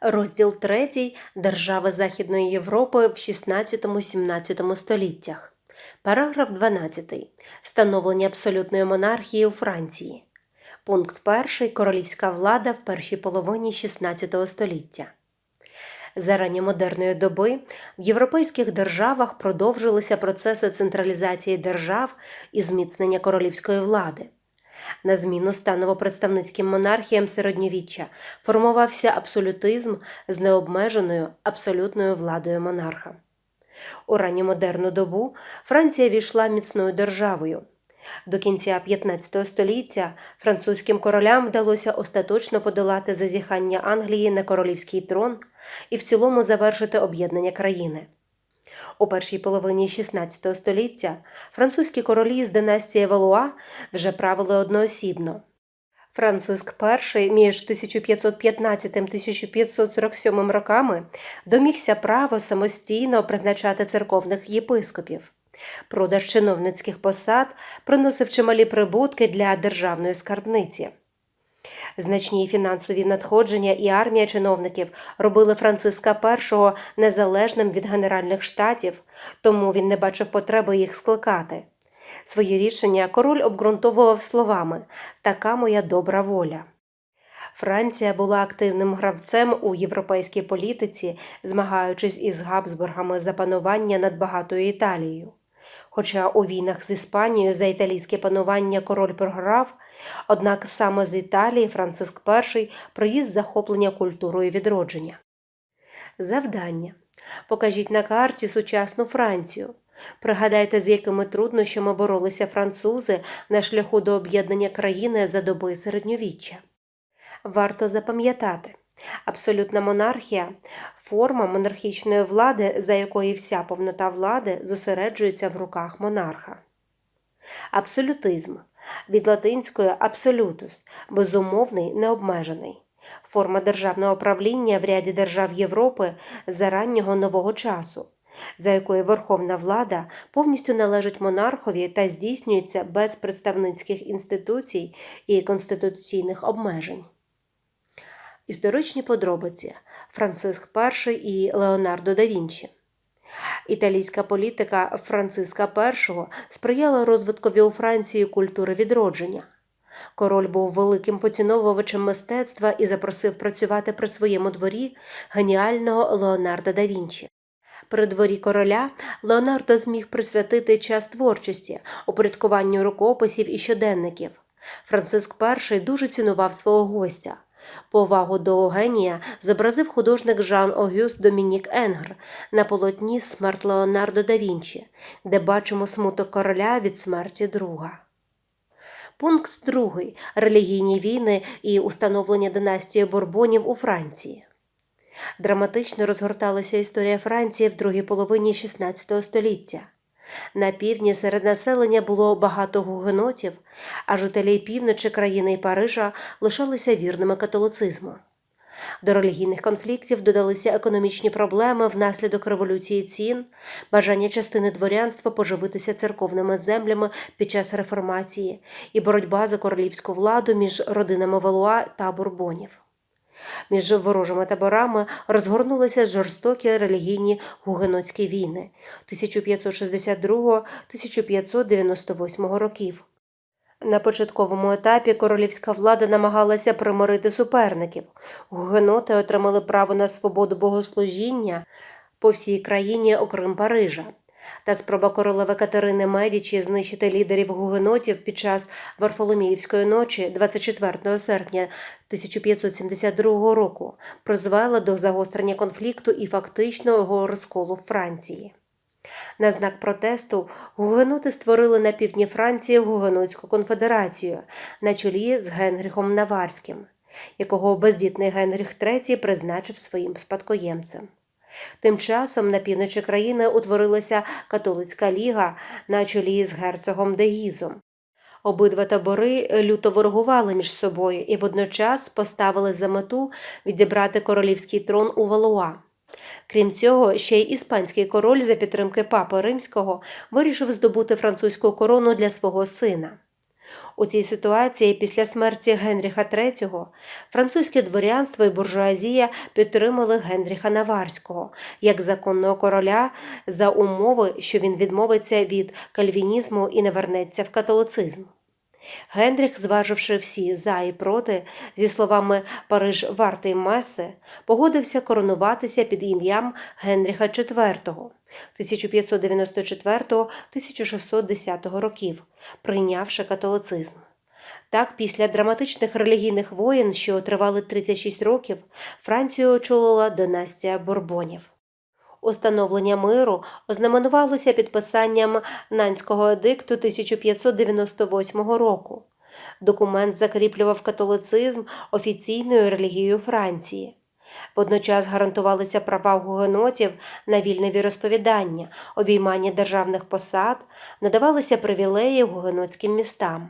Розділ 3. Держави Західної Європи в 16-17 століттях. Параграф 12. Становлення абсолютної монархії у Франції. Пункт 1. Королівська влада в першій половині 16 століття. За ранньомодерної доби в європейських державах продовжилися процеси централізації держав і зміцнення королівської влади. На зміну станово-представницьким монархіям середньовіччя формувався абсолютизм з необмеженою абсолютною владою монарха. У ранньомодерну добу Франція війшла міцною державою. До кінця 15 століття французьким королям вдалося остаточно подолати зазіхання Англії на королівський трон і в цілому завершити об'єднання країни. У першій половині XVI століття французькі королі з династії Валуа вже правили одноосібно. Франциск І між 1515-1547 роками домігся право самостійно призначати церковних єпископів. Продаж чиновницьких посад приносив чималі прибутки для державної скарбниці. Значні фінансові надходження і армія чиновників робили Франциска І незалежним від Генеральних штатів, тому він не бачив потреби їх скликати. Свої рішення король обґрунтовував словами Така моя добра воля. Франція була активним гравцем у європейській політиці, змагаючись із Габсбургами за панування над багатою Італією. Хоча у війнах з Іспанією за італійське панування король програв, однак саме з Італії Франциск І приїзд захоплення культурою відродження. Завдання. Покажіть на карті сучасну Францію. Пригадайте, з якими труднощами боролися французи на шляху до об'єднання країни за доби середньовіччя. Варто запам'ятати, абсолютна монархія форма монархічної влади, за якої вся повнота влади зосереджується в руках монарха. Абсолютизм від латинської абсолютус безумовний, необмежений. Форма державного правління в ряді держав Європи за раннього нового часу, за якою верховна влада повністю належить монархові та здійснюється без представницьких інституцій і конституційних обмежень. Історичні подробиці Франциск І і Леонардо да Вінчі. Італійська політика Франциска І сприяла розвиткові у Франції культури відродження. Король був великим поціновувачем мистецтва і запросив працювати при своєму дворі геніального Леонардо да Вінчі. При дворі короля Леонардо зміг присвятити час творчості, упорядкуванню рукописів і щоденників. Франциск І дуже цінував свого гостя. Повагу до генія зобразив художник Жан Огюст Домінік Енгр на полотні Смерть Леонардо да Вінчі, де бачимо смуток короля від смерті друга. Пункт 2. Релігійні війни і установлення династії Бурбонів у Франції. Драматично розгорталася історія Франції в другій половині XVI століття. На півдні серед населення було багато гугенотів, а жителі півночі країни і Парижа лишалися вірними католицизму. До релігійних конфліктів додалися економічні проблеми внаслідок революції цін, бажання частини дворянства поживитися церковними землями під час реформації і боротьба за королівську владу між родинами Валуа та Бурбонів. Між ворожими таборами розгорнулися жорстокі релігійні гугенотські війни 1562-1598 років. На початковому етапі королівська влада намагалася примирити суперників. Гугеноти отримали право на свободу богослужіння по всій країні, окрім Парижа. Та спроба королеви Катерини Медічі знищити лідерів гугенотів під час Варфоломіївської ночі 24 серпня 1572 року призвела до загострення конфлікту і фактичного розколу Франції. На знак протесту гугеноти створили на півдні Франції Гугенотську конфедерацію на чолі з Генріхом Наварським, якого бездітний Генріх III призначив своїм спадкоємцем. Тим часом на півночі країни утворилася католицька ліга на чолі з герцогом Дегізом. Обидва табори люто ворогували між собою і водночас поставили за мету відібрати королівський трон у Валуа. Крім цього, ще й іспанський король за підтримки папи римського вирішив здобути французьку корону для свого сина. У цій ситуації після смерті Генріха III французьке дворянство і буржуазія підтримали Генріха Наварського як законного короля за умови, що він відмовиться від кальвінізму і не вернеться в католицизм. Генріх, зваживши всі за і проти, зі словами Париж вартий меси, погодився коронуватися під ім'ям Генріха IV 1594-1610 років, прийнявши католицизм. Так, після драматичних релігійних воєн, що тривали 36 років, Францію очолила династія Бурбонів. Установлення миру ознаменувалося підписанням Нанського едикту 1598 року. Документ закріплював католицизм офіційною релігією Франції. Водночас гарантувалися права гугенотів на вільне віросповідання, обіймання державних посад, надавалися привілеї гугенотським містам.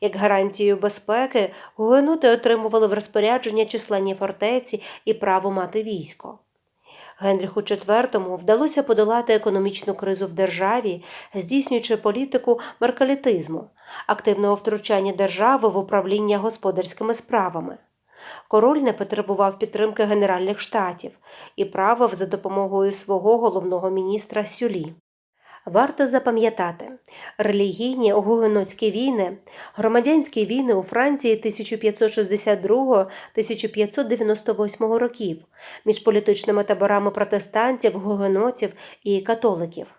Як гарантію безпеки, гугеноти отримували в розпорядження численні фортеці і право мати військо. Генріху IV вдалося подолати економічну кризу в державі, здійснюючи політику меркалітизму, активного втручання держави в управління господарськими справами. Король не потребував підтримки Генеральних штатів і правив за допомогою свого головного міністра Сюлі. Варто запам'ятати, релігійні гугенотські війни, громадянські війни у Франції 1562-1598 років між політичними таборами протестантів, гугенотів і католиків.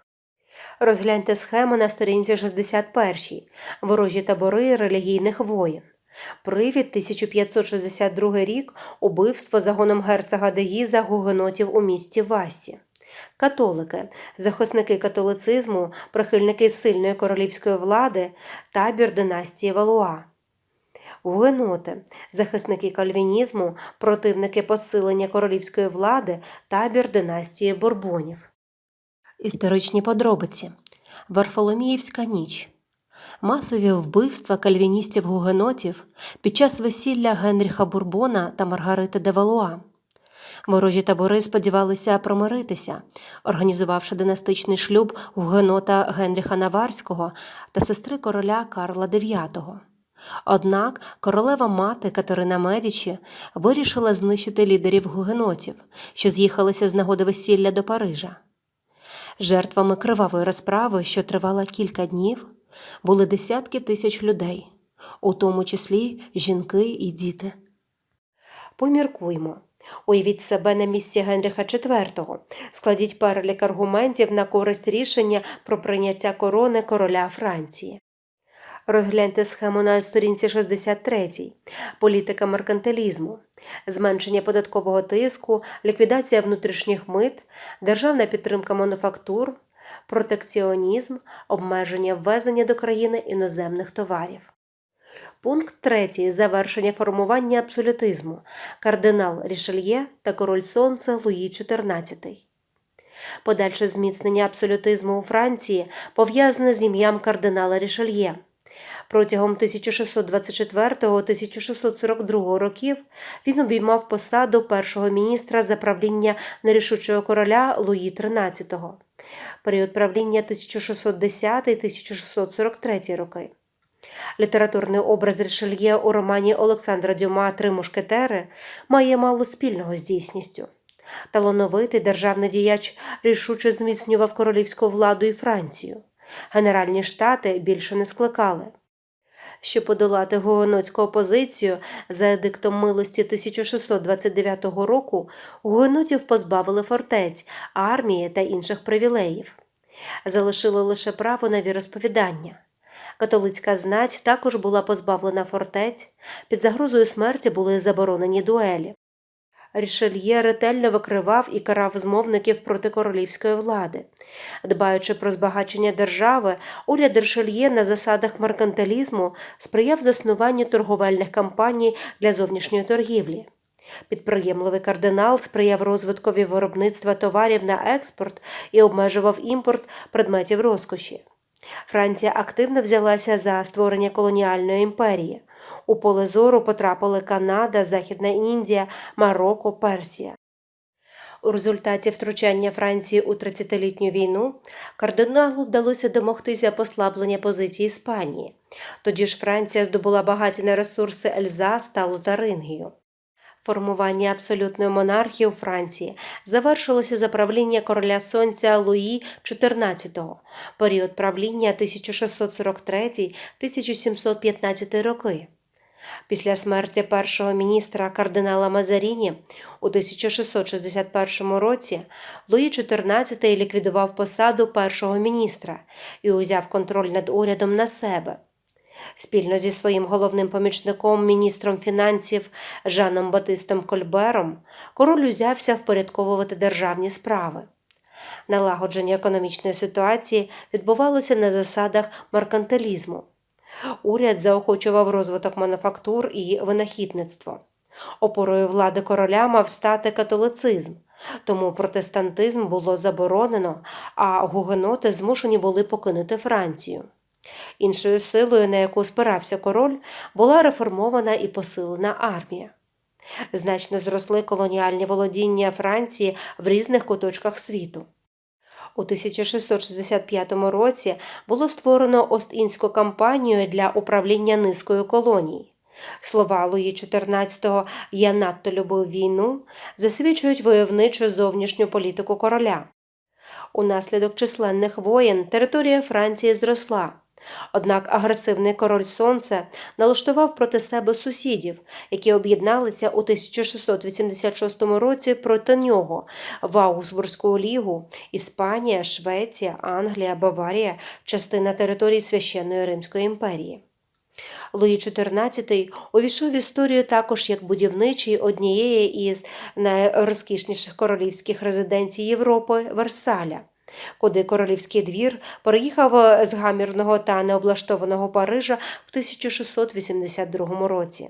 Розгляньте схему на сторінці 61 ворожі табори релігійних воєн. Привід 1562 рік убивство загоном герцога Дегіза гугенотів у місті Васі. Католики, захисники католицизму, прихильники сильної королівської влади, табір династії Валуа. Гугеноти, захисники кальвінізму, противники посилення королівської влади, табір династії Бурбонів. Історичні подробиці. Варфоломіївська ніч. Масові вбивства кальвіністів-гугенотів під час весілля Генріха Бурбона та Маргарити де Валуа. Ворожі табори сподівалися промиритися, організувавши династичний шлюб гугенота Генріха Наварського та сестри короля Карла IX. Однак королева мати Катерина Медічі вирішила знищити лідерів гугенотів, що з'їхалися з нагоди весілля до Парижа. Жертвами кривавої розправи, що тривала кілька днів, були десятки тисяч людей, у тому числі жінки і діти. Поміркуймо. Уявіть себе на місці Генріха IV. Складіть перелік аргументів на користь рішення про прийняття корони короля Франції. Розгляньте схему на сторінці 63. Політика меркантилізму, зменшення податкового тиску, ліквідація внутрішніх мит, державна підтримка мануфактур, протекціонізм, обмеження ввезення до країни іноземних товарів. Пункт 3. Завершення формування абсолютизму. Кардинал Рішельє та король Сонце Луї XIV. Подальше зміцнення абсолютизму у Франції пов'язане з ім'ям кардинала Рішельє. Протягом 1624-1642 років він обіймав посаду першого міністра за правління нерішучого короля Луї XIII. Період правління 1610-1643 роки. Літературний образ Рішельє у романі Олександра Дюма Три мушкетери має мало спільного з дійсністю. Талановитий державний діяч рішуче зміцнював королівську владу і Францію. Генеральні штати більше не скликали. Щоб подолати гугенотську опозицію за едиктом милості 1629 року, гугенотів позбавили фортець, армії та інших привілеїв. Залишили лише право на віросповідання. Католицька знать також була позбавлена фортець, під загрозою смерті були заборонені дуелі. Рішельє ретельно викривав і карав змовників проти королівської влади. Дбаючи про збагачення держави, уряд Рішельє на засадах меркантилізму сприяв заснуванню торговельних кампаній для зовнішньої торгівлі. Підприємливий кардинал сприяв розвиткові виробництва товарів на експорт і обмежував імпорт предметів розкоші. Франція активно взялася за створення колоніальної імперії. У поле зору потрапили Канада, Західна Індія, Марокко, Персія. У результаті втручання Франції у 30-літню війну кардиналу вдалося домогтися послаблення позиції Іспанії. Тоді ж Франція здобула багаті на ресурси Ельзас та Лотарингію. Формування абсолютної монархії у Франції завершилося за правління короля сонця Луї XIV, період правління 1643-1715 роки. Після смерті першого міністра кардинала Мазаріні у 1661 році Луї XIV ліквідував посаду першого міністра і узяв контроль над урядом на себе. Спільно зі своїм головним помічником, міністром фінансів Жаном Батистом Кольбером, король узявся впорядковувати державні справи. Налагодження економічної ситуації відбувалося на засадах меркантилізму. Уряд заохочував розвиток мануфактур і винахідництво. Опорою влади короля мав стати католицизм, тому протестантизм було заборонено, а гугеноти змушені були покинути Францію. Іншою силою, на яку спирався король, була реформована і посилена армія. Значно зросли колоніальні володіння Франції в різних куточках світу. У 1665 році було створено Ост-Індську кампанію для управління низкою колоній. Слова Луї XIV «Я надто любив війну засвідчують войовничу зовнішню політику короля. Унаслідок численних воєн територія Франції зросла. Однак агресивний король Сонце налаштував проти себе сусідів, які об'єдналися у 1686 році проти нього в Аугсбурзьку лігу Іспанія, Швеція, Англія, Баварія, частина території Священної Римської імперії. Луї XIV увійшов в історію також як будівничий однієї із найрозкішніших королівських резиденцій Європи Версаля куди королівський двір переїхав з гамірного та необлаштованого Парижа в 1682 році.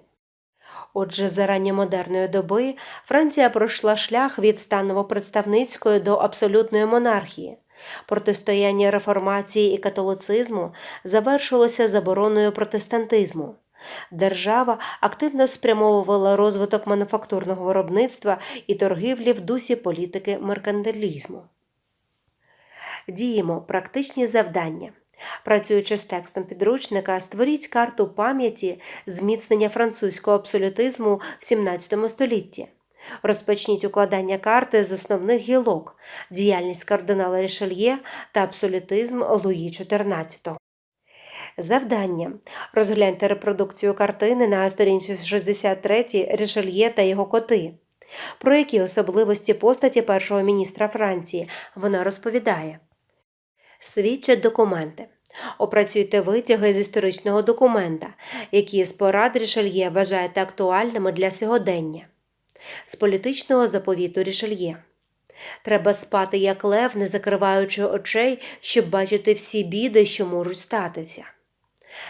Отже, за ранньомодерної доби Франція пройшла шлях від станово-представницької до абсолютної монархії. Протистояння реформації і католицизму завершилося забороною протестантизму. Держава активно спрямовувала розвиток мануфактурного виробництва і торгівлі в дусі політики меркантилізму. Діємо практичні завдання. Працюючи з текстом підручника, створіть карту пам'яті зміцнення французького абсолютизму в 17 столітті. Розпочніть укладання карти з основних гілок, діяльність кардинала Рішельє та абсолютизм Луї XIV. Завдання. Розгляньте репродукцію картини на сторінці 63 Рішельє та його коти. Про які особливості постаті першого міністра Франції вона розповідає. Свідчать документи. Опрацюйте витяги з історичного документа, які з порад Рішельє вважаєте актуальними для сьогодення. З політичного заповіту Рішельє. Треба спати як лев, не закриваючи очей, щоб бачити всі біди, що можуть статися.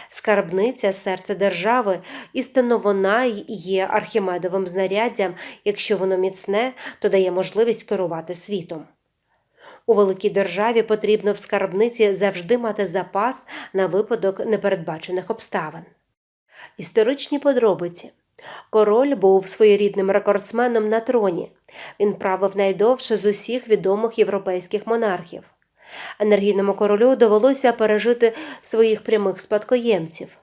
Скарбниця серце держави, істинно вона є архімедовим знаряддям, якщо воно міцне, то дає можливість керувати світом. У великій державі потрібно в скарбниці завжди мати запас на випадок непередбачених обставин. Історичні подробиці. Король був своєрідним рекордсменом на троні. Він правив найдовше з усіх відомих європейських монархів. Енергійному королю довелося пережити своїх прямих спадкоємців.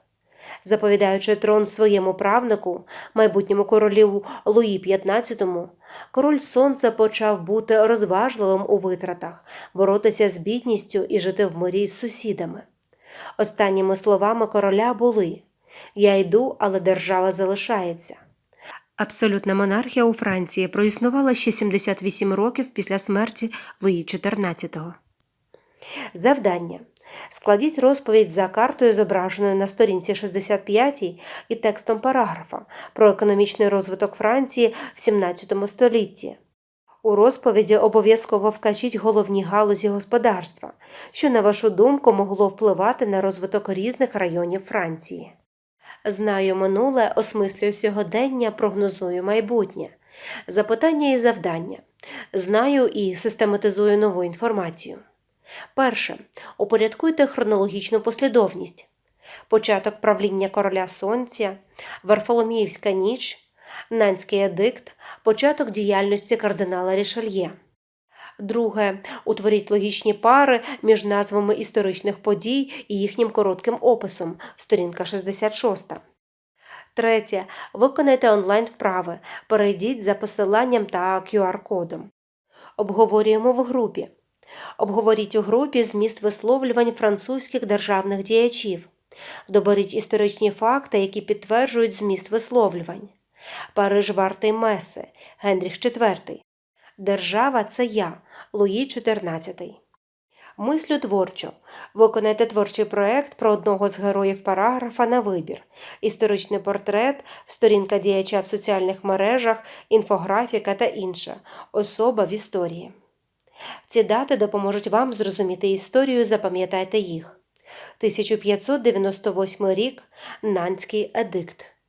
Заповідаючи трон своєму правнику, майбутньому королю Луї XV, король Сонця почав бути розважливим у витратах, боротися з бідністю і жити в мирі з сусідами. Останніми словами короля були Я йду, але держава залишається. Абсолютна монархія у Франції проіснувала ще 78 років після смерті Луї XIV. Завдання. Складіть розповідь за картою, зображеною на сторінці 65 і текстом параграфа про економічний розвиток Франції в 17 столітті. У розповіді обов'язково вкажіть головні галузі господарства, що, на вашу думку, могло впливати на розвиток різних районів Франції. Знаю минуле, осмислюю сьогодення, прогнозую майбутнє. Запитання і завдання. Знаю і систематизую нову інформацію. Перше. Упорядкуйте хронологічну послідовність. Початок правління короля Сонця, Варфоломіївська ніч, Нанський едикт, Початок діяльності кардинала Рішельє. Друге. Утворіть логічні пари між назвами історичних подій і їхнім коротким описом. Сторінка 66. Третє. Виконайте онлайн вправи. Перейдіть за посиланням та QR-кодом. Обговорюємо в групі. Обговоріть у групі зміст висловлювань французьких державних діячів. Доберіть історичні факти, які підтверджують зміст висловлювань. Париж вартий Меси, Генріх IV. Держава це я, Луї XIV. Мислю творчо. Виконайте творчий проект про одного з героїв параграфа на вибір. Історичний портрет, сторінка діяча в соціальних мережах, інфографіка та інше. Особа в історії. Ці дати допоможуть вам зрозуміти історію, запам'ятайте їх. 1598 рік Нанський едикт.